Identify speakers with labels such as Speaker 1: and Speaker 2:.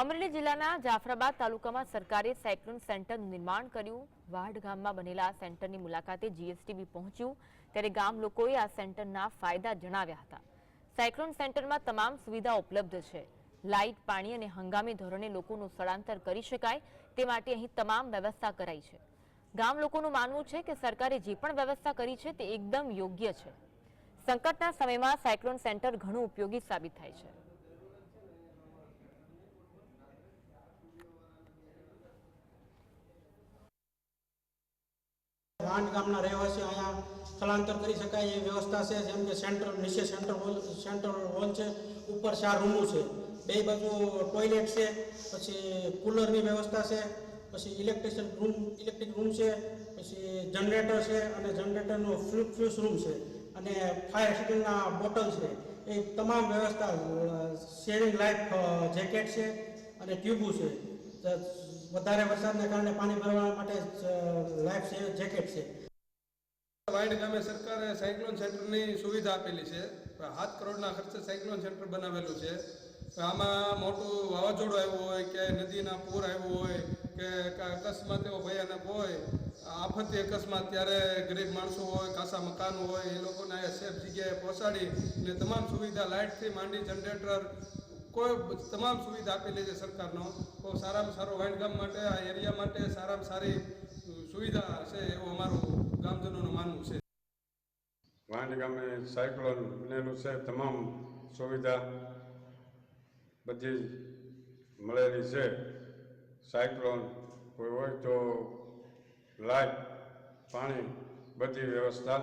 Speaker 1: અમરેલી જિલ્લાના જાફરાબાદ તાલુકામાં સરકારે સાયક્લોન સેન્ટરનું નિર્માણ કર્યું. વાઢ ગામમાં બનેલા આ સેન્ટરની મુલાકાતે જીએસટીબી પહોંચ્યું. ત્યારે ગામ લોકોએ આ સેન્ટરના ફાયદા જણાવ્યા હતા. સાયક્લોન સેન્ટરમાં તમામ સુવિધા ઉપલબ્ધ છે. લાઇટ, પાણી અને હંગામી ધોરણે લોકોનું સ્થળાંતર કરી શકાય તે માટે અહીં તમામ વ્યવસ્થા કરાઈ છે. ગામ લોકોનું માનવું છે કે સરકારે જે પણ વ્યવસ્થા કરી છે તે એકદમ યોગ્ય છે. સંકટના સમયમાં સાયક્લોન સેન્ટર ઘણું ઉપયોગી સાબિત થાય છે.
Speaker 2: વાંડ ગામના રહેવાસી અહીંયા સ્થળાંતર કરી શકાય, એ વ્યવસ્થા છે, જેમ કે સેન્ટર, નીચે સેન્ટર હોલ સેન્ટર હોલ છે, ઉપર ચાર રૂમો છે. બે બાજુ ટોયલેટ છે, પછી કુલરની વ્યવસ્થા છે, પછી ઇલેક્ટ્રિશિયન રૂમ, ઇલેક્ટ્રિક રૂમ છે, પછી જનરેટર છે અને જનરેટરનો ફ્યુ, ફ્યુઝ રૂમ છે અને ફાયર એક્સિડન્ટના બોટલ છે. એ તમામ વ્યવસ્થા શેરિંગ લાઈફ જેકેટ છે અને ટ્યુબો છે. વધારે વરસાદને કારણે પાણી ભરવા માટે લાઈફ જેકેટ છે.
Speaker 3: વાઈડ ગામે સરકારે સાયક્લોન સેન્ટરની સુવિધા આપેલી છે. સાત કરોડના ખર્ચે સાયક્લોન સેન્ટર બનાવેલું છે. આમાં મોટું વાવાઝોડું આવ્યું હોય કે નદીના પૂર આવ્યું હોય કે અકસ્માત એવો ભયાનક હોય આફતી અકસ્માત ત્યારે ગરીબ માણસો હોય કાસા મકાન હોય, એ લોકોને સેફ જગ્યાએ પહોંચાડી અને તમામ સુવિધા લાઇટથી માંડી જનરેટર કોઈ તમામ સુવિધા આપેલી છે સરકારનો. બહુ સારામાં સારો વાઇડ ગામ માટે, આ એરિયા માટે સારામાં સારી સુવિધા છે એવું અમારું ગામજનોનું માનવું છે.
Speaker 4: વાંડ ગામે સાયક્લોન બનેલું છે, તમામ સુવિધા બધી મળેલી છે. સાયક્લોન કોઈ હોય તો લાઇટ પાણી બધી વ્યવસ્થા